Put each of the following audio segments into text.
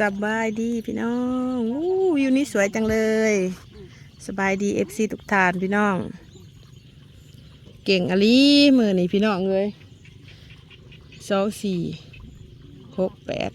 สบายดีพี่น้องอู้อยู่นี่สวยจังเลย สบายดีเอฟซีทุกทานพี่น้อง เก่งอลีมือนี่พี่น้องเลยสองสี่หกแปด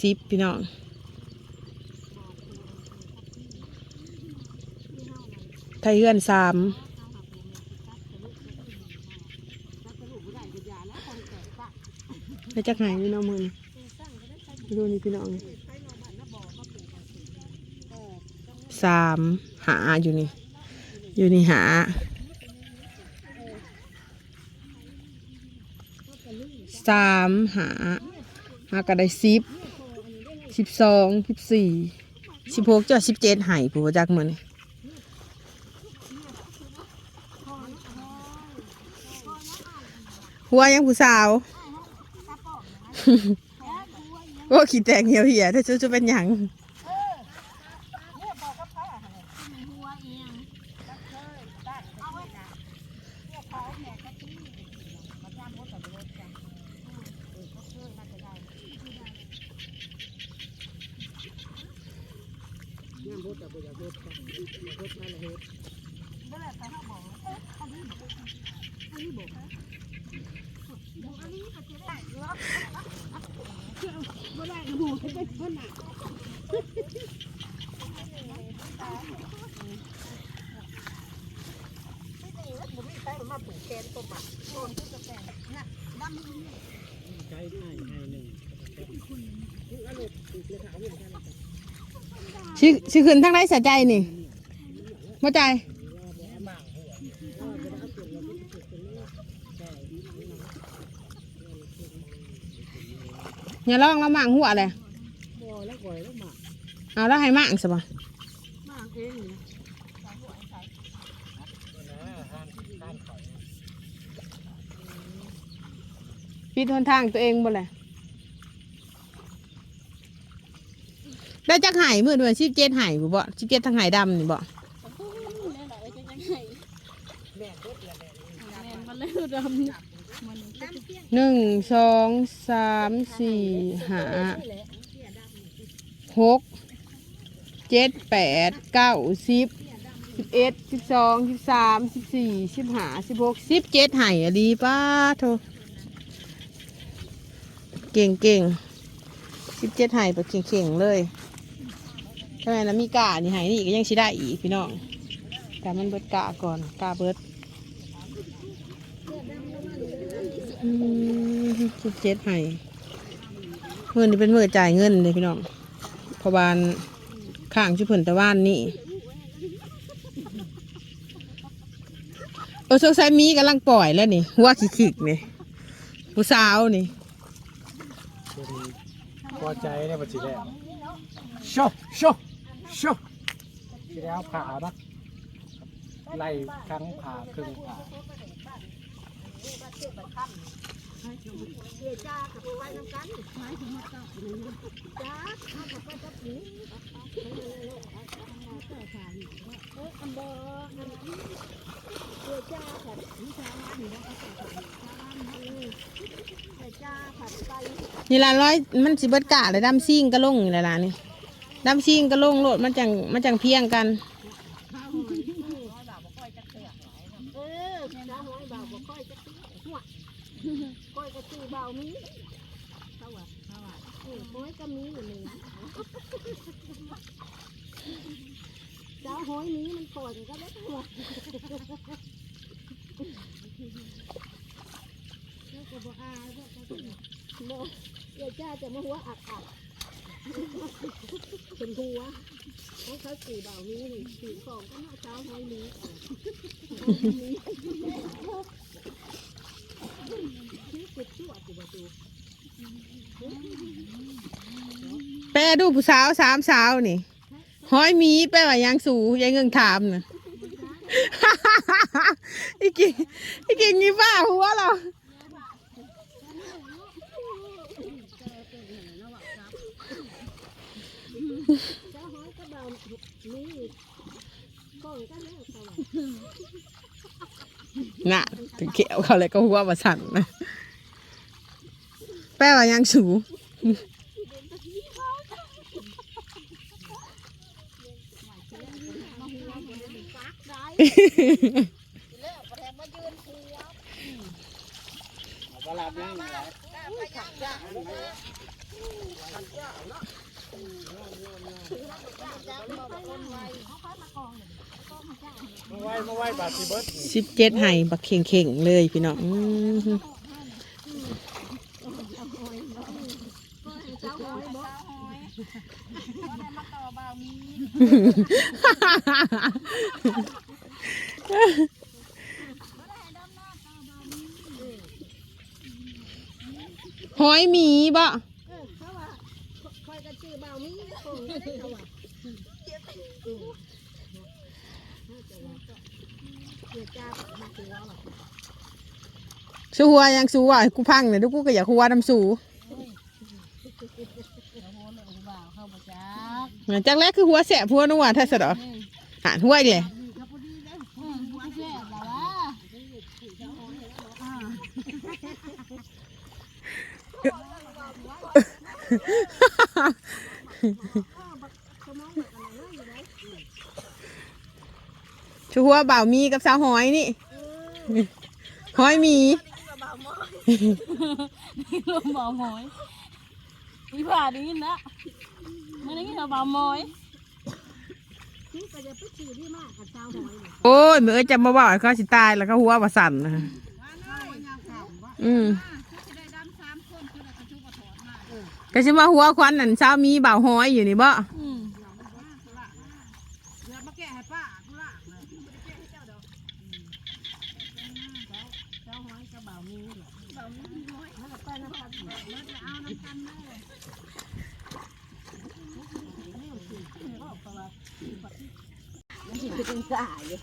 สิบพี่น้องไทยเฮือนสามไปจักไหนพี่น้องมือ ดูนี่พี่น้องสามหาอยู่นี่ อยู่นี่หาสามหาหากระได้สิบสิบสองสิบสี่สิบหกจ้ะสิบเจ็ดหายผู้จักเมือนหัวยังผู้สาว ว่าขี้แตงเหี่ยวเหี่ยถ้าจะจะเป็นหยัง ชื่อชื่อคืนทั้งไรสะใจนี่มาใจ อย่าลองแล้วมั่งหัวเลยเอาแล้วให้มั่งสิบ่ปิดหนทางตัวเองบ่เลยได้จักไห่มือด้วยชิบเจ็ดไห่บ่บ่ชิบเจ็ดทั้งไห่ดำนี่บ่ หนึ่งสองสามสี่ห้าหกเจ็ดแปดเก้าสิบสิบเอ็ดสิบสองสิบสามสิบสี่สิบห้าสิบหกสิบเจ็ดไห่อดีป้าโทเก่งเก่งสิบเจ็ดไห่ไปเก่งเก่งเลยทำไมนะมีกานี่ไห่นี่ก็ยังชิได้อีกพี่น้องแต่มันเบิดกาก่อนกาเบิด สิบเจ็ดให้เงินนี่เป็นมือจ่ายเงินเลยพี่น้องเพอบานข้างชุเพิ่นตะวันนี่เออสงสัยมีกำลังปล่อยแล้วนี่หัวขิกๆนี่ผู้สาวนี่พอใจได้ปะจีแล้วโชโชโชทีแล้วผ่าบักไล่ครั้งผ่าครึ่งผ่า นี่ละร้อยมันสิเบิดกะเลยดำซิ่งก็ลงนี่ละล่ะนี่ดำซิ่งก็ลงโลดมันจังมันจังเพียงกัน แม่น้าห้อยเบาบ่ค่อยจะซื้อหัวค่อยก็ซื้อเบามีเท่าไหร่เท่าไหร่เอห้อยก็มีอยู่หนึ่งเจ้าห้อยนี้มันปล่อยก็ได้หัวเจ้าก็บอกอาเยบ่ก็บ่เดี๋ยวจ้าจะมาหัวอักอัก เป็นหัวเขาเขาสื่อเบานี้สื่อของก็น่าเจ้าห้อยนี้ชื่อกุดชั่วจุบจูแปลดูผู้สาวสามสาวนี่ห้อยมีแปลว่ายังสูยายเงิงถามน่ะอีกิงอีกิ่งนี่บ้าหัวเรา จ้าห้อยก็เบานี่ก้องก็เลิกสว่างน่ะถึงเกี่ยวเขาเลยก็หัวประสันนะแป้ว่ายังสู มายืนหัวเอาปลาลาบยังไงอุ้ยขับยากเจับมาไวเขาพัดมากองเลยกองมาจ้ามาไว้บาทสิเบิดสิบเจ็ดไห่บักเข่งเข่งๆเลยพี่น้องอื้อหอเจ้าหอยหอยมีบ่เออเขาว่าคอยกันชื่อบ่ามีโอ้เขาว่า สู้หัวยังสู้อะกูพังเนี่ยทุกกูก็อยากหัวน้ำสู้เข้ามาจ้าเหมือนจักแรกคือหัวแสบหัวนัวแท้สะดอหานหัวเลยอืมหัวแซ่บแล้ววะ ชูหัวบ่าวมีกับสาวหอยนี่หอยหมีลมบ่าวหมอยอีผ่าดีนะมันนี่เราบ่าวหมอยนี่ก็จะไปชื่อที่มากกับเจ้าหอยโอ้ยเมื่อจะมาบอกให้เขาสิตายแล้วเขาหัวมาสั่นนะอืมก็ชิมาหัวควันนั่นสาวมีบ่าวหอยอยู่นี่บ่ อืมเป็นสายเลย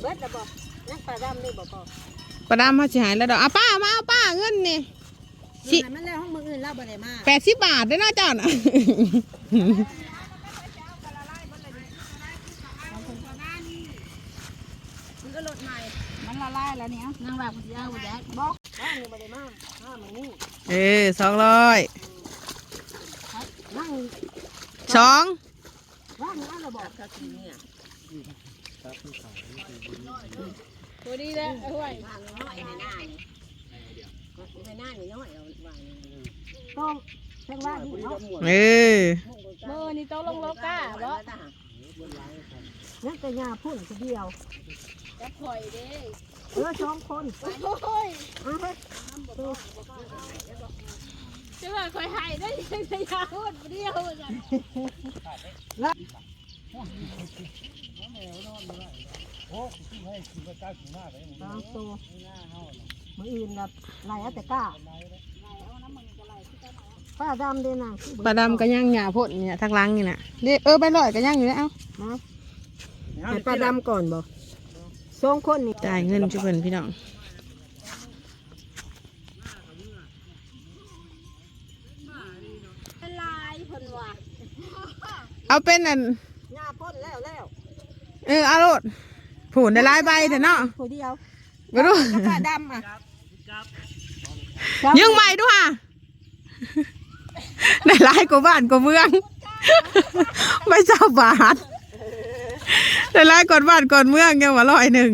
เบิดระบอกนักปลาดำนี่บอกพอประดามเขาสิหายแล้วดอกเอาป้ามาเอาป้าเงินนี่สิมันแล้วห้องมืออื่นเล่าบ่ได้มาแปดสิบบาทได้อเนาะเจ้าน่ะ มันก็ลดใหม่มันละลายแล้วเนี่ยนางแบบมันยาวแดกบอกบ้านนี่บ่ได้มาห้ามันนี่เออสองร้อย นั่งสองว่างนั่นระบอกก็คือเนี่ยตัวดีแล้วไอ้ห่วยว่างน้อยในหน้านี่ในหน้านี่น้อยเอาว่างต้องเพิ่งว่าดีเนาะเออเมื่อนี่โตลงโลกาบ่นั่นแต่ยาพุ่นคนเดียวจะข่อยเด้เออสองคนโอ้ยเอาไป จะว่าข่อยหายได้ยังไงยาพูดเดียวกันโอ้ที่ให้กินก็กล้ากินมากเลยมึงตัวมืออื่นแบบไหลเอาแต่ก้าป้าดำเดนน่ะปลาดำก็ย่างหยาพ่นเนี่ยทักหลังนี่น่ะเด้เออไปลอยก็ย่างอยู่แล้วให้ป้าดำก่อนบ่สองคนนี่จ่ายเงินจุเพิ่นพี่น้อง เอาเป็นอันหญ้าพ่นแล้วแล้วเออเอาโลดผูนได้หลายใบเถอะเนาะผู้เดียวไปดูป้าดำอะยิงใหม่ดูค่ะได้หลายกว่าบ้านกว่าเมืองไม่เจ้าบาทได้หลายกว่าบ้านกว่าเมืองยังว่าร้อยหนึ่ง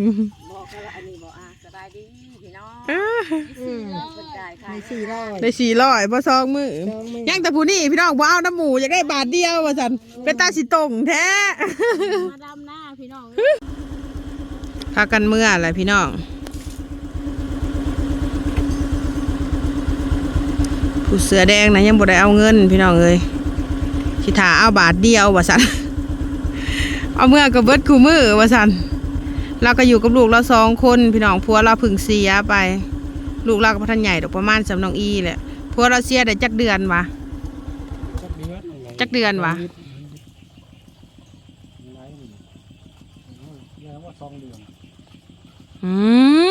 บอกกันว่าอันนี้บอกอะสบายดีพี่น้อง ในสี่ร้อยได้สี่ร้อยพอซองมือสองหมื่นยังแต่ผู้นี่พี่น้องว้าวน้ำหมูอยากได้บาทเดียวว่าสันเป็นตาสิตรงแท้มาดำหน้าพี่น้องพากันเมื่ออะไรพี่น้อง ผู้เสือแดงนะยังบ่ได้เอาเงิน พี่น้องเอ้ยสิถาเอาบาทเดียวว่าสันเอาเมื่อกับเบิดคู่มือว่าสันเราก็อยู่กับลูกเราสองคน พี่น้องพัวเราเพึ่งเสียไป ลูกเราก็พันใหญ่ดอกประมาณสำนองอีแหละพัวเราเสียได้จักเดือนวะจักเดือนจักเดือนวะแล้วว่าสองเดือนอื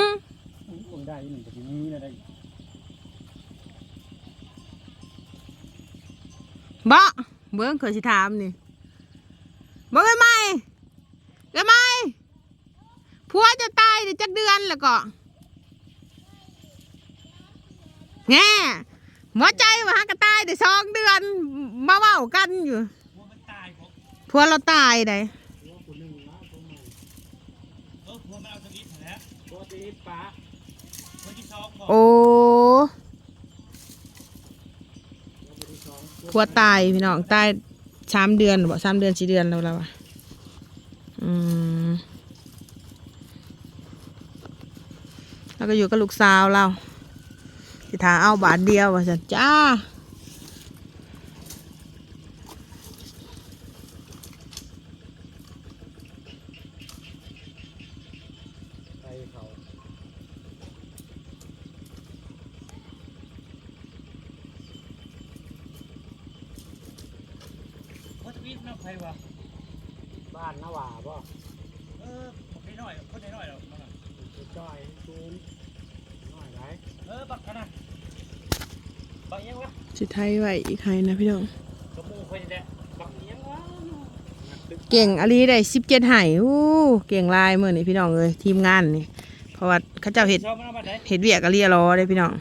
มคงได้หนึ่งแต่ทีนี้นะได้บ่เบิ้งเคยสิถามนี่เบิ้งไอ้ไหมไอ้ไหมผัวจะตายได้จักเดือนแล้วก็ แง่หมอใจว่าหากระตายได้สองเดือนมาเว้ากันอยู่พัวเราตายไดตัวตีปลาโอ้พัวตายพี่น้องตายสามเดือนบ่สามเดือนสี่เดือนแล้วเราอะอืมแล้วก็อยู่กับลูกสาวเรา สิถาเอาบาทเดียวว่าสันจ้าไปเขาเขาจะวิ่งนอกใครวะบ้านนาหว่าบ่เออผมไม่น้อยคนน้อยหรอกมันอะ จ้อยซูนน้อยไร เออบักขนาดบักยังวะ สิไทยไว้อีกใครนะพี่น้องกระมูคนแดะบักยังวะเก่งอลีได้สิบเจ็ดหายอู้เก่งลายเมื่อนี่พี่น้องเลยทีมงานนี่เพราะว่าเขาเจ้าเห็ดเบัดไหนเห็ดเวียกอลีรอได้พี่น้อง